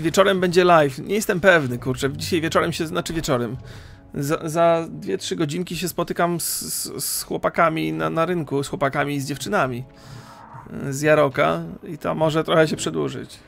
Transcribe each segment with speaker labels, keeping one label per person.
Speaker 1: Czy wieczorem będzie live? Nie jestem pewny, kurczę. Dzisiaj wieczorem się, znaczy wieczorem. Za, za 2-3 godzinki się spotykam z, z, z chłopakami na, na rynku, z chłopakami i z dziewczynami y, z Jaroka i to może trochę się przedłużyć.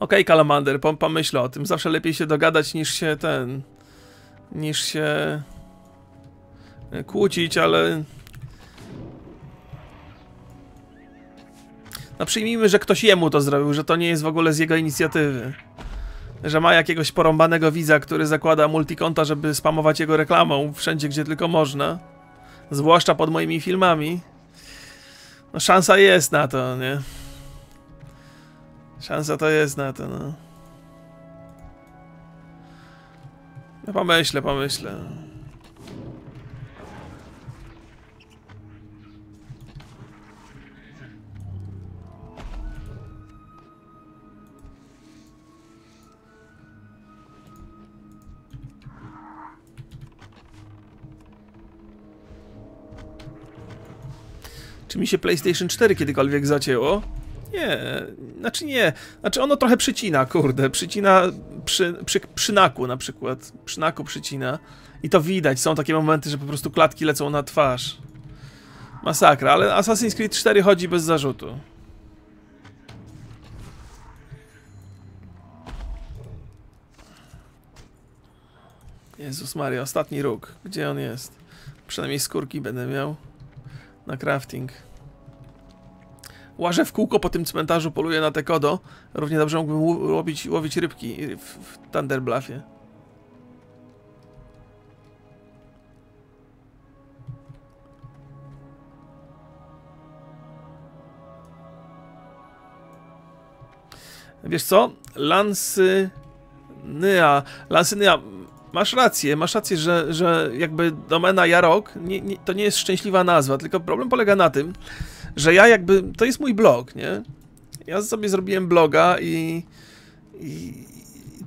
Speaker 1: Okej, Kalamander, pom pomyśl o tym. Zawsze lepiej się dogadać niż się ten. niż się. e, kłócić, ale. No przyjmijmy, że ktoś jemu to zrobił, że to nie jest w ogóle z jego inicjatywy. Że ma jakiegoś porąbanego widza, który zakłada multikonta, żeby spamować jego reklamą wszędzie, gdzie tylko można. Zwłaszcza pod moimi filmami. No szansa jest na to, nie? Szansa to jest na to, no. No pomyślę, pomyślę. Czy mi się PlayStation 4 kiedykolwiek zacięło? Nie, znaczy nie. Znaczy ono trochę przycina, kurde. Przycina przy, przy, przy naku na przykład. Przy naku przycina. I to widać. Są takie momenty, że po prostu klatki lecą na twarz. Masakra, ale Assassin's Creed 4 chodzi bez zarzutu. Jezus Maria, ostatni róg. Gdzie on jest? Przynajmniej skórki będę miał. Na crafting. Łażę w kółko po tym cmentarzu, poluję na Tekodo. Równie dobrze mógłbym łowić, łowić rybki w, w. Wiesz co? Lansy... Nea. Lansy Nea. Masz rację, masz rację, że, że jakby domena Jarok nie, nie, to nie jest szczęśliwa nazwa, tylko problem polega na tym, że ja jakby, to jest mój blog, nie? Ja sobie zrobiłem bloga i, i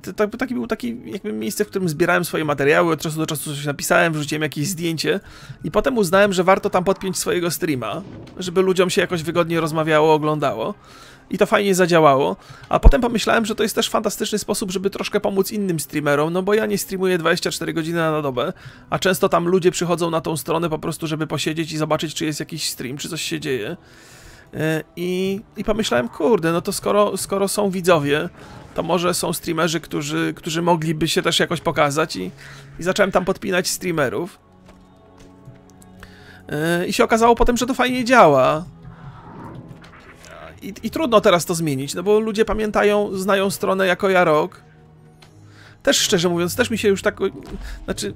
Speaker 1: to, to, taki był taki jakby miejsce, w którym zbierałem swoje materiały, od czasu do czasu coś napisałem, wrzuciłem jakieś zdjęcie i potem uznałem, że warto tam podpiąć swojego streama, żeby ludziom się jakoś wygodnie rozmawiało, oglądało. I to fajnie zadziałało. A potem pomyślałem, że to jest też fantastyczny sposób, żeby troszkę pomóc innym streamerom, no bo ja nie streamuję 24 godziny na dobę, a często tam ludzie przychodzą na tą stronę po prostu, żeby posiedzieć i zobaczyć, czy jest jakiś stream, czy coś się dzieje. E, I, i pomyślałem, kurde, no to skoro, skoro są widzowie, to może są streamerzy, którzy, którzy mogliby się też jakoś pokazać i, i zacząłem tam podpinać streamerów. E, I się okazało potem, że to fajnie działa. I, I trudno teraz to zmienić, no bo ludzie pamiętają, znają stronę jako Jarok. Też szczerze mówiąc, też mi się już tak. Znaczy,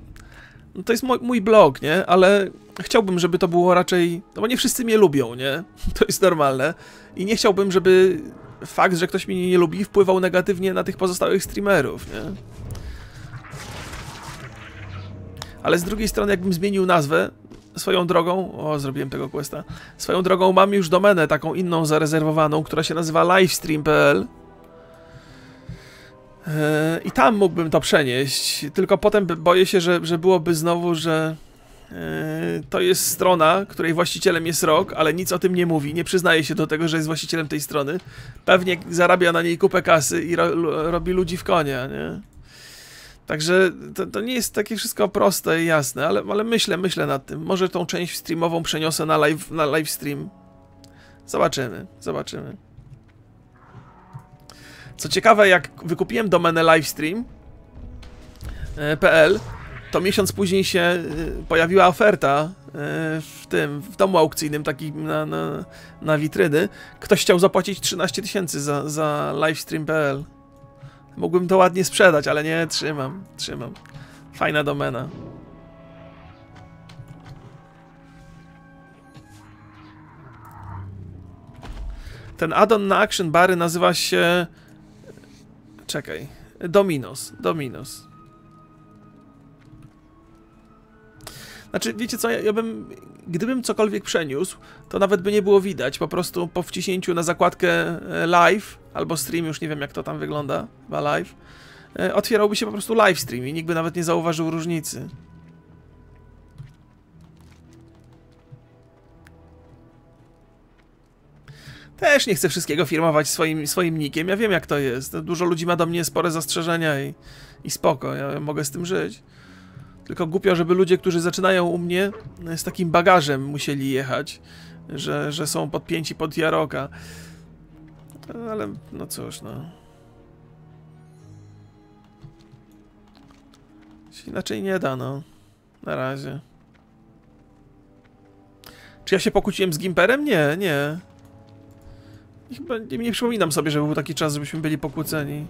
Speaker 1: no to jest mój, mój blog, nie? Ale chciałbym, żeby to było raczej. No bo nie wszyscy mnie lubią, nie? To jest normalne. I nie chciałbym, żeby fakt, że ktoś mnie nie lubi, wpływał negatywnie na tych pozostałych streamerów, nie? Ale z drugiej strony, jakbym zmienił nazwę, swoją drogą, o, zrobiłem tego questa, swoją drogą mam już domenę taką inną zarezerwowaną, która się nazywa livestream.pl Yy, i tam mógłbym to przenieść, tylko potem boję się, że, że byłoby znowu, że yy, to jest strona, której właścicielem jest Rok, ale nic o tym nie mówi, nie przyznaje się do tego, że jest właścicielem tej strony. Pewnie zarabia na niej kupę kasy i ro, robi ludzi w konia, nie? Także to, to nie jest takie wszystko proste i jasne, ale, ale myślę, myślę nad tym. Może tą część streamową przeniosę na live, na live stream. Zobaczymy, zobaczymy. Co ciekawe, jak wykupiłem domenę livestream.pl, to miesiąc później się e, pojawiła oferta e, w tym, w domu aukcyjnym takim na, na, na witryny. Ktoś chciał zapłacić 13 tysięcy za, za livestream.pl. Mógłbym to ładnie sprzedać, ale nie, trzymam, trzymam. Fajna domena. Ten addon na action bary nazywa się... Czekaj. Dominos. Dominos. Znaczy, wiecie co, ja, ja bym, gdybym cokolwiek przeniósł, to nawet by nie było widać, po prostu po wciśnięciu na zakładkę e, live, albo stream, już nie wiem jak to tam wygląda, chyba live, e, otwierałby się po prostu live stream i nikt by nawet nie zauważył różnicy. Też nie chcę wszystkiego firmować swoim, swoim nikiem. Ja wiem, jak to jest. Dużo ludzi ma do mnie spore zastrzeżenia i, i spoko. Ja mogę z tym żyć. Tylko głupio, żeby ludzie, którzy zaczynają u mnie z takim bagażem musieli jechać, że, że są podpięci pod Jaroka. Ale no cóż, no. Inaczej nie da, no. Na razie. Czy ja się pokłóciłem z Gimperem? Nie, nie. Chyba nie, nie przypominam sobie, że był taki czas, żebyśmy byli pokłóceni.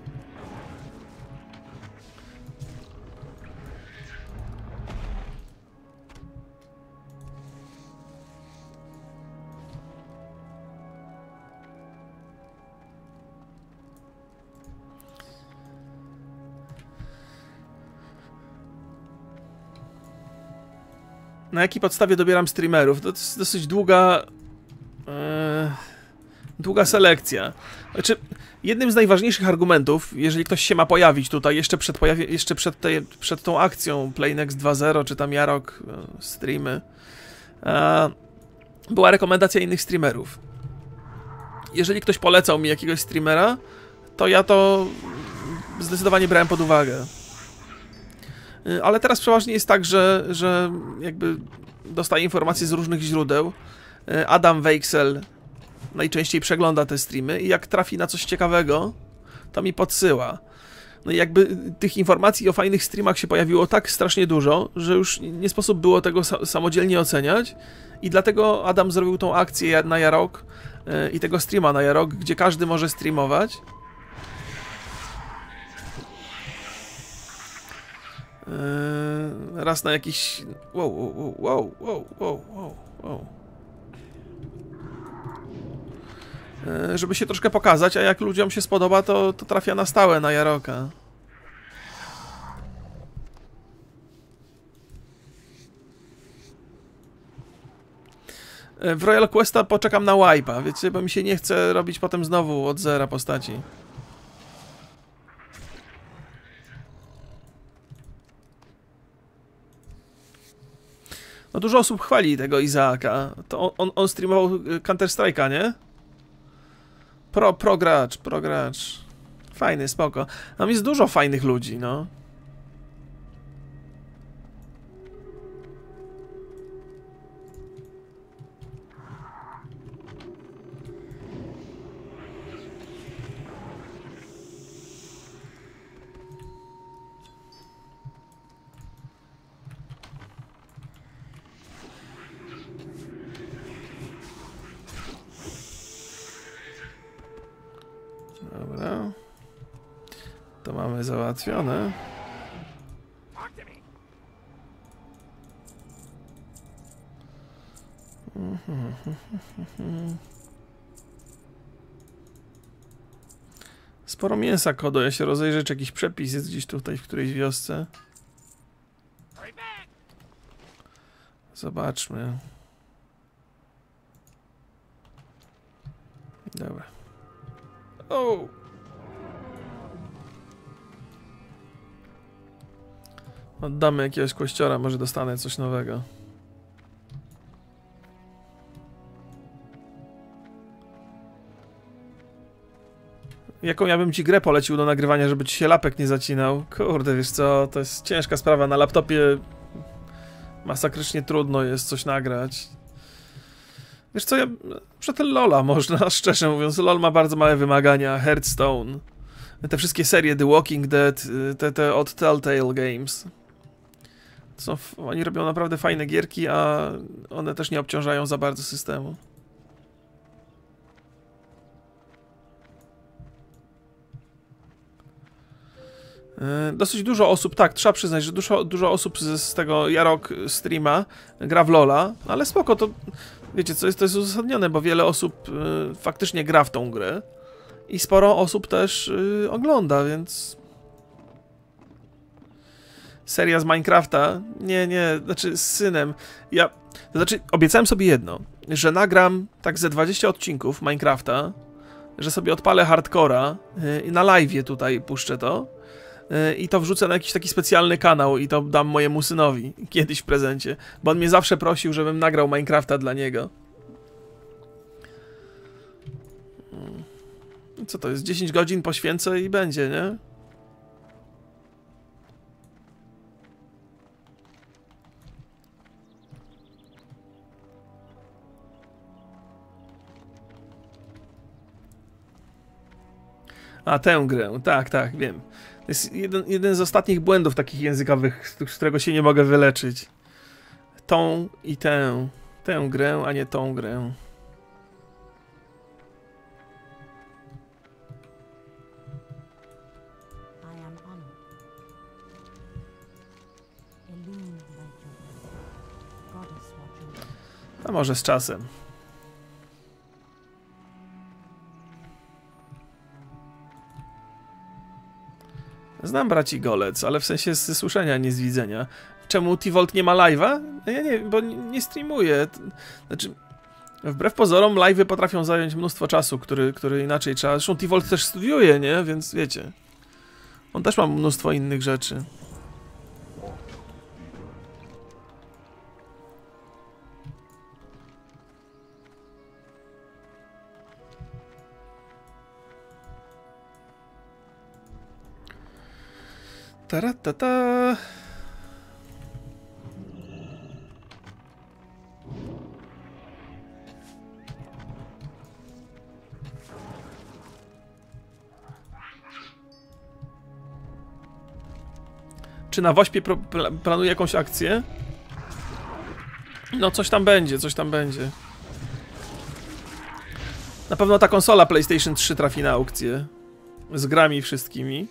Speaker 1: Jakiej podstawie dobieram streamerów? To jest dosyć długa... Yy długa selekcja. Znaczy, jednym z najważniejszych argumentów, jeżeli ktoś się ma pojawić tutaj jeszcze przed, pojawi jeszcze przed, przed tą akcją PlayNext 2.0, czy tam Jarok, e, streamy, e, była rekomendacja innych streamerów. Jeżeli ktoś polecał mi jakiegoś streamera, to ja to zdecydowanie brałem pod uwagę. E, ale teraz przeważnie jest tak, że, że jakby dostaję informacje z różnych źródeł. E, Adam Weichsel najczęściej przegląda te streamy i jak trafi na coś ciekawego, to mi podsyła. No i jakby tych informacji o fajnych streamach się pojawiło tak strasznie dużo, że już nie sposób było tego samodzielnie oceniać i dlatego Adam zrobił tą akcję na Jarok yy, i tego streama na Jarok, gdzie każdy może streamować. Yy, raz na jakiś... Wow, wow, wow, wow, wow, wow, wow. E, żeby się troszkę pokazać, a jak ludziom się spodoba, to, to trafia na stałe na Jaroka. E, w Royal Questa poczekam na wipe'a, wiecie, bo mi się nie chce robić potem znowu od zera postaci. Dużo osób chwali tego Izaaka. To on, on streamował Counter Strike'a, nie? Pro, pro gracz, pro gracz. Fajny, spoko. Tam jest dużo fajnych ludzi, no. Dobra. To mamy załatwione. Sporo mięsa kodo, ja się rozejrzę, czy jakiś przepis jest gdzieś tutaj w którejś wiosce. Zobaczmy. Oddamy jakiegoś kościora, może dostanę coś nowego. Jaką ja bym ci grę polecił do nagrywania, żeby ci się lapek nie zacinał? Kurde, wiesz co, to jest ciężka sprawa. Na laptopie masakrycznie trudno jest coś nagrać. Wiesz co, ja... Przed Lola można, szczerze mówiąc. LOL ma bardzo małe wymagania. Hearthstone. Te wszystkie serie The Walking Dead, te, te od Telltale Games. Są, oni robią naprawdę fajne gierki, a one też nie obciążają za bardzo systemu. E, dosyć dużo osób, tak, trzeba przyznać, że dużo, dużo osób z, z tego Jarok streama gra w Lola, ale spoko, to wiecie co, jest, to jest uzasadnione, bo wiele osób y, faktycznie gra w tą grę i sporo osób też y, ogląda, więc seria z Minecrafta. Nie, nie, znaczy z synem. Ja, znaczy obiecałem sobie jedno, że nagram tak ze 20 odcinków Minecrafta, że sobie odpalę hardcora y, i na live tutaj puszczę to y, i to wrzucę na jakiś taki specjalny kanał i to dam mojemu synowi kiedyś w prezencie, bo on mnie zawsze prosił, żebym nagrał Minecrafta dla niego. Mm. Co to jest? 10 godzin poświęcę i będzie, nie? A, tę grę, tak, tak, wiem. To jest jeden, jeden z ostatnich błędów takich językowych, z którego się nie mogę wyleczyć. Tą i tę. Tę grę, a nie tą grę. A może z czasem. Znam braci Golec, ale w sensie z słyszenia, nie z widzenia. Czemu T-Volt nie ma live'a? No Ja nie bo nie, streamuje. Znaczy, wbrew pozorom, live'y potrafią zająć mnóstwo czasu, który, który inaczej trzeba. Zresztą T-Volt też studiuje, nie? Więc wiecie. On też ma mnóstwo innych rzeczy. Taratata. Czy na Wośpie planuje jakąś akcję? No coś tam będzie, coś tam będzie. Na pewno ta konsola PlayStation 3 trafi na aukcję. Z grami wszystkimi.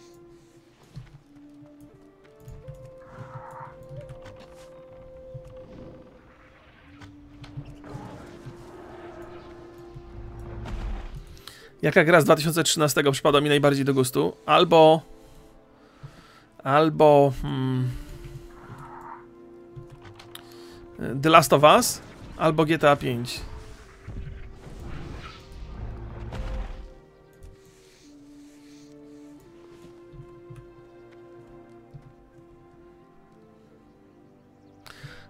Speaker 1: Jaka gra z 2013 przypada mi najbardziej do gustu? Albo. Albo. Hmm, The Last of Us, albo GTA 5.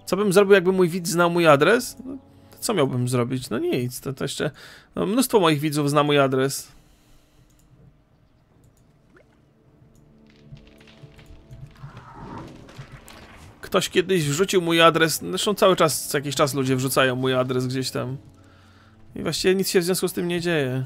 Speaker 1: Co bym zrobił, jakby mój widz znał mój adres? Co miałbym zrobić? No nic, to, to jeszcze. No, mnóstwo moich widzów zna mój adres. Ktoś kiedyś wrzucił mój adres. Zresztą cały czas, co jakiś czas ludzie wrzucają mój adres gdzieś tam. I właściwie nic się w związku z tym nie dzieje.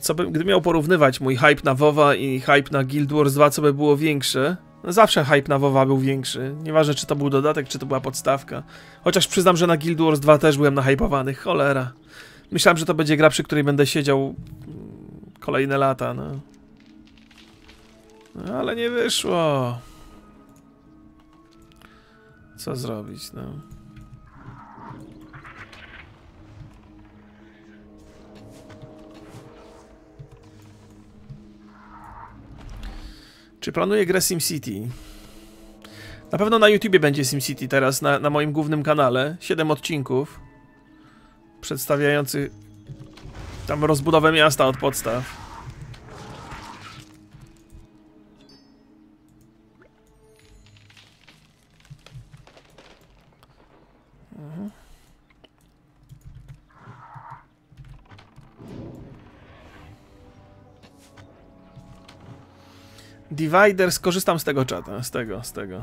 Speaker 1: Co by, gdy miał porównywać mój hype na WoWa i hype na Guild Wars 2, co by było większe? No zawsze hype na WoWa był większy. Nieważne, czy to był dodatek, czy to była podstawka. Chociaż przyznam, że na Guild Wars 2 też byłem nahypowany. Cholera. Myślałem, że to będzie gra, przy której będę siedział mm, kolejne lata, no. no ale nie wyszło. Co zrobić, no. Planuję grę SimCity? Na pewno na YouTubie będzie SimCity teraz, na, na moim głównym kanale. 7 odcinków przedstawiających tam rozbudowę miasta od podstaw. Divider, skorzystam z tego czata, z tego, z tego.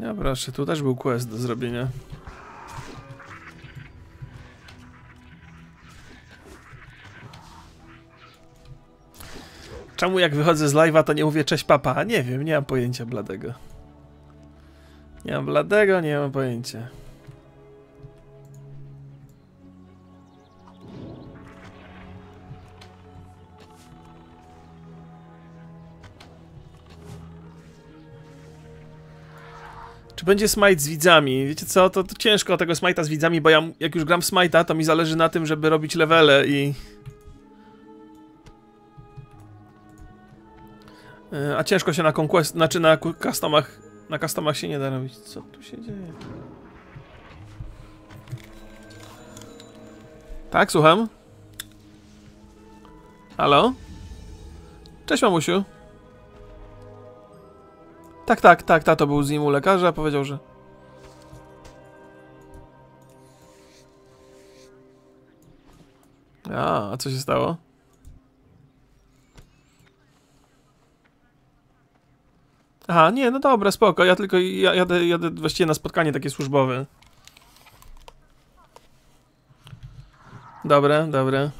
Speaker 1: Ja proszę, tu też był quest do zrobienia. Czemu jak wychodzę z live'a, to nie mówię cześć papa? Nie wiem, nie mam pojęcia bladego. Nie mam bladego, nie mam pojęcia. Będzie smite z widzami? Wiecie co, to, to ciężko tego smite'a z widzami, bo ja jak już gram smite'a, to mi zależy na tym, żeby robić levele i... E, A ciężko się na conquest, znaczy na customach, na customach się nie da robić. Co tu się dzieje? Tak, słucham? Halo? Cześć mamusiu. Tak, tak, tak, tato był z nim u lekarza, powiedział, że... A, a co się stało? Aha, nie, no dobra, spoko, ja tylko ja, jadę, jadę właściwie na spotkanie takie służbowe. Dobre, dobre.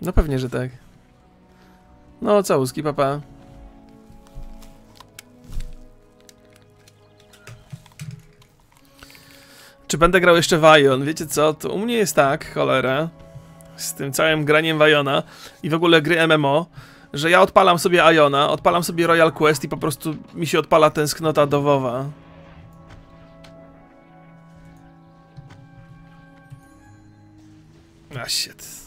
Speaker 1: No pewnie, że tak. No, całuski, papa. Czy będę grał jeszcze w Ion? Wiecie co, to u mnie jest tak, cholera, z tym całym graniem w Iona i w ogóle gry MMO, że ja odpalam sobie Iona, odpalam sobie Royal Quest i po prostu mi się odpala tęsknota do WoWa. A shit.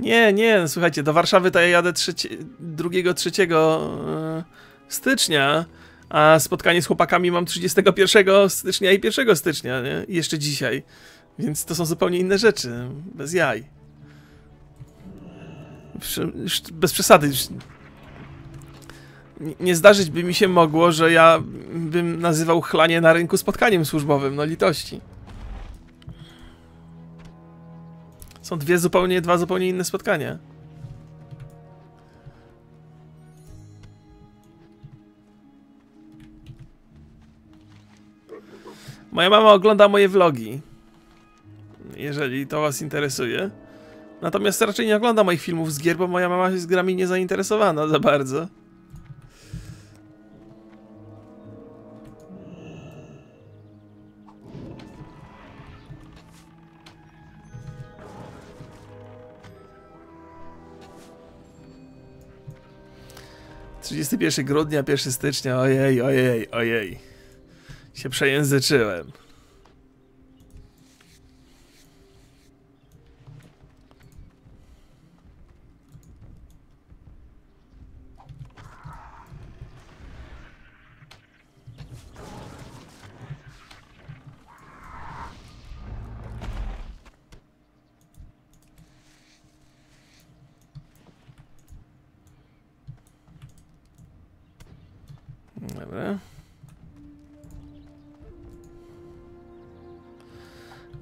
Speaker 1: Nie, nie, słuchajcie, do Warszawy to ja jadę 2-3 stycznia, a spotkanie z chłopakami mam 31 stycznia i 1 stycznia, nie? Jeszcze dzisiaj. Więc to są zupełnie inne rzeczy, bez jaj. Bez przesady. Nie zdarzyć by mi się mogło, że ja bym nazywał chlanie na rynku spotkaniem służbowym, no litości. Są dwie zupełnie, dwa zupełnie inne spotkania. Moja mama ogląda moje vlogi. Jeżeli to was interesuje. Natomiast raczej nie ogląda moich filmów z gier, bo moja mama jest grami niezainteresowana za bardzo. Trzydziesty pierwszy grudnia, 1 stycznia, ojej, ojej, ojej. Się przejęzyczyłem.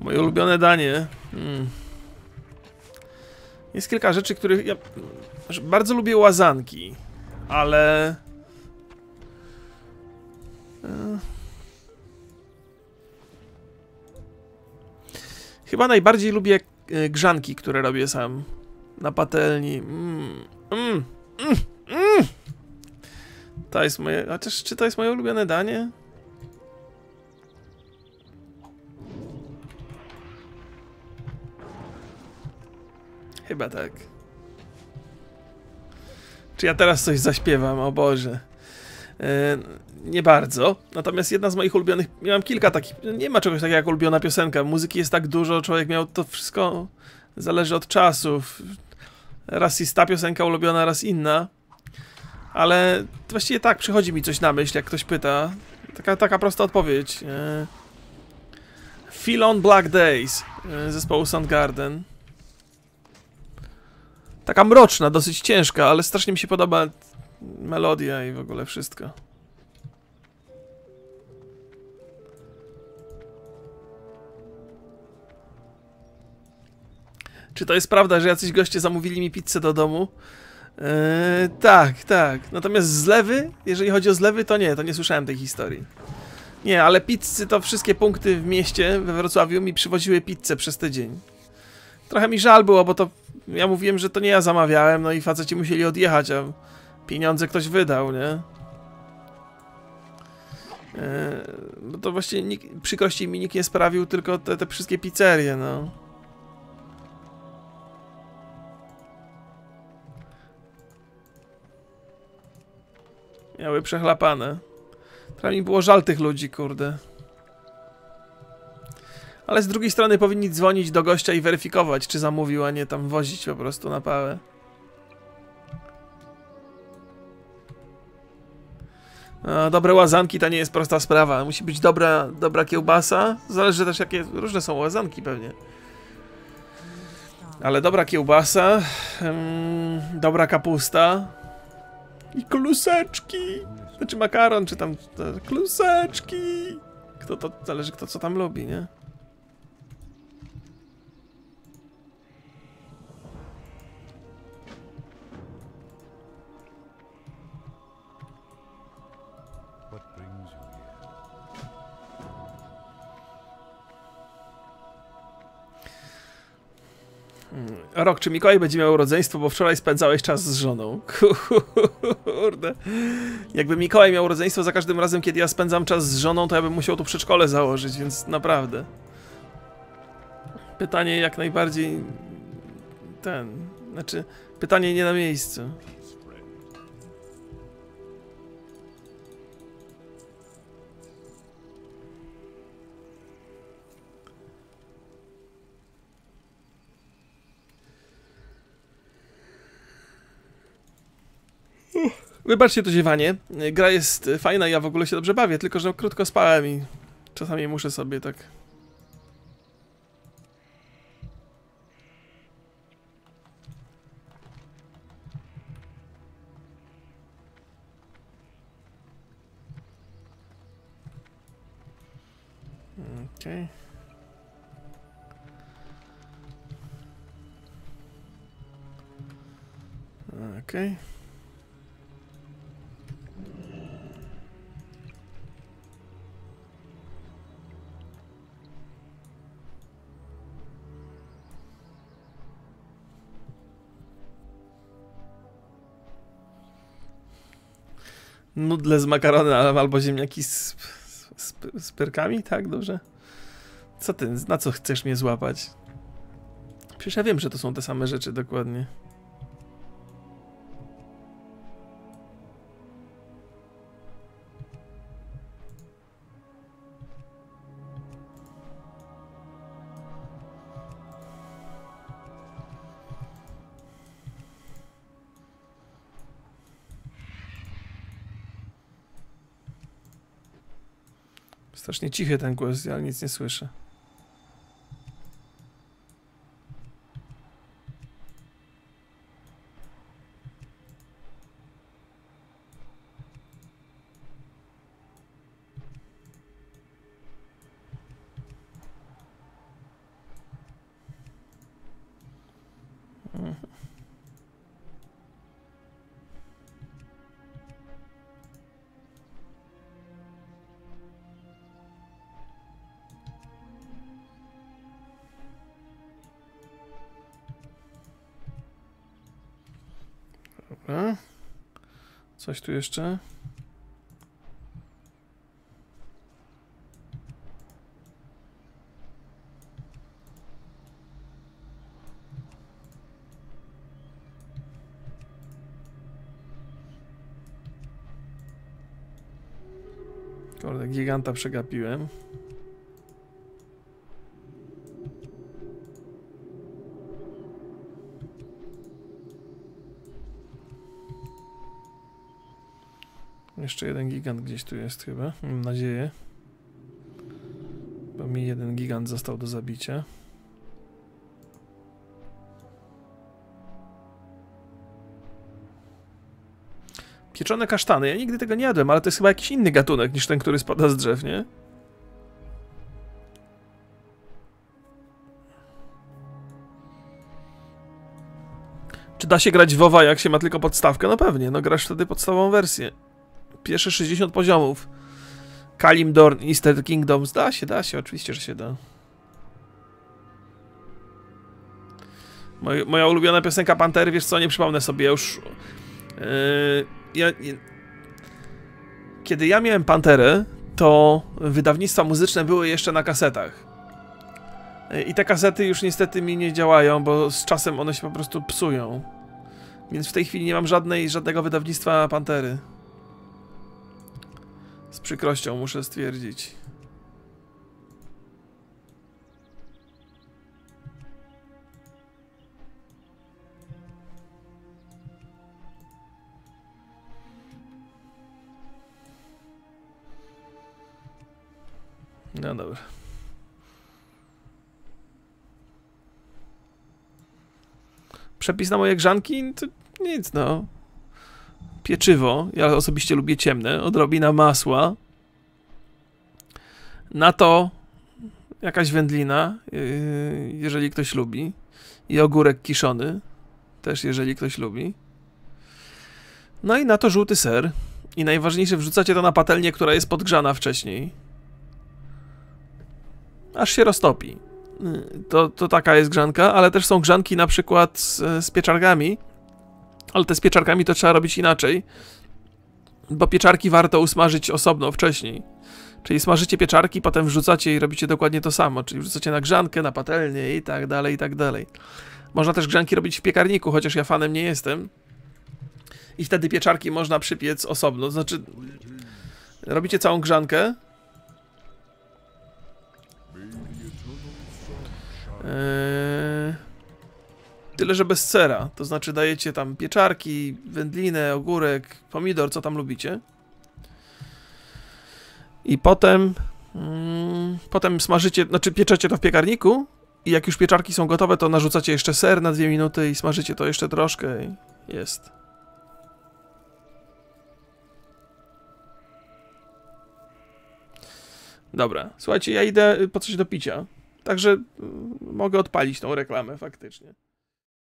Speaker 1: Moje ulubione danie. Hmm. Jest kilka rzeczy, których ja bardzo lubię łazanki, ale e, chyba najbardziej lubię e, grzanki, które robię sam na patelni. Mm, mm, mm, mm. To jest moje. Chociaż czy to jest moje ulubione danie? Chyba tak. Czy ja teraz coś zaśpiewam? O Boże. E, nie bardzo. Natomiast jedna z moich ulubionych. Miałem kilka takich. Nie ma czegoś takiego jak ulubiona piosenka. Muzyki jest tak dużo, człowiek miał to wszystko. Zależy od czasów. Raz jest ta piosenka ulubiona, raz inna. Ale właściwie tak, przychodzi mi coś na myśl, jak ktoś pyta. Taka, taka prosta odpowiedź. E, Feel on Black Days e, zespołu Soundgarden. Taka mroczna, dosyć ciężka, ale strasznie mi się podoba melodia i w ogóle wszystko. Czy to jest prawda, że jacyś goście zamówili mi pizzę do domu? Eee, tak, tak. Natomiast zlewy, jeżeli chodzi o zlewy, to nie, to nie słyszałem tej historii. Nie, ale pizzy to wszystkie punkty w mieście, we Wrocławiu mi przywoziły pizzę przez tydzień. Trochę mi żal było, bo to ja mówiłem, że to nie ja zamawiałem, no i faceci musieli odjechać, a pieniądze ktoś wydał, nie? Bo to właściwie nikt, przykrości mi nikt nie sprawił, tylko te, te wszystkie pizzerie, no. Miały przechlapane. Trochę mi było żal tych ludzi, kurde. Ale z drugiej strony powinni dzwonić do gościa i weryfikować, czy zamówił, a nie tam wozić po prostu na pałę. No, dobre łazanki to nie jest prosta sprawa. Musi być dobra, dobra kiełbasa. Zależy też jakie różne są łazanki pewnie. Ale dobra kiełbasa, ym, dobra kapusta i kluseczki. Znaczy makaron, czy tam kluseczki. Kto to, zależy kto co tam lubi, nie? Rok, czy Mikołaj będzie miał rodzeństwo, bo wczoraj spędzałeś czas z żoną. Kurde. Jakby Mikołaj miał rodzeństwo za każdym razem, kiedy ja spędzam czas z żoną, to ja bym musiał tu przedszkole założyć, więc naprawdę. Pytanie jak najbardziej... Ten... Znaczy, pytanie nie na miejscu. Wybaczcie to ziewanie. Gra jest fajna, ja w ogóle się dobrze bawię, tylko że krótko spałem i czasami muszę sobie tak. Okej. Okej. Nudle z makaronem albo ziemniaki z, z, z pyrkami, tak? Dobrze? Co ty, na co chcesz mnie złapać? Przecież ja wiem, że to są te same rzeczy dokładnie. Strasznie cichy ten głos, ja nic nie słyszę. Dobra. Coś tu jeszcze? Kurde, giganta przegapiłem. Jeszcze jeden gigant gdzieś tu jest chyba, mam nadzieję. Bo mi jeden gigant został do zabicia. Pieczone kasztany. Ja nigdy tego nie jadłem, ale to jest chyba jakiś inny gatunek niż ten, który spada z drzew, nie? Czy da się grać w WoWa, jak się ma tylko podstawkę? No pewnie, no grasz wtedy podstawową wersję. Pierwsze 60 poziomów. Kalimdorn, Easter Kingdoms. Da się, da się, oczywiście, że się da. Moj, moja ulubiona piosenka Pantery, wiesz co, nie przypomnę sobie, ja już... Yy, ja, nie- kiedy ja miałem Panterę, to wydawnictwa muzyczne były jeszcze na kasetach. I te kasety już niestety mi nie działają, bo z czasem one się po prostu psują. Więc w tej chwili nie mam żadnej, żadnego wydawnictwa Pantery. Z przykrością muszę stwierdzić. No dobra. Przepis na moje grzanki? To nic, no. Pieczywo. Ja osobiście lubię ciemne. Odrobina masła. Na to jakaś wędlina, yy, jeżeli ktoś lubi. I ogórek kiszony. Też jeżeli ktoś lubi. No i na to żółty ser. I najważniejsze, wrzucacie to na patelnię, która jest podgrzana wcześniej. Aż się roztopi. Yy, To, to taka jest grzanka, ale też są grzanki na przykład z, z pieczarkami. Ale te z pieczarkami to trzeba robić inaczej. Bo pieczarki warto usmażyć osobno wcześniej. Czyli smażycie pieczarki, potem wrzucacie i robicie dokładnie to samo. Czyli wrzucacie na grzankę, na patelnię i tak dalej, i tak dalej. Można też grzanki robić w piekarniku, chociaż ja fanem nie jestem. I wtedy pieczarki można przypiec osobno. Znaczy, robicie całą grzankę. Eee, Tyle, że bez sera. To znaczy dajecie tam pieczarki, wędlinę, ogórek, pomidor, co tam lubicie. I potem mm, potem smażycie, znaczy pieczecie to w piekarniku i jak już pieczarki są gotowe, to narzucacie jeszcze ser na dwie minuty i smażycie to jeszcze troszkę i jest. Dobra, słuchajcie, ja idę po coś do picia. Także mm, mogę odpalić tą reklamę faktycznie.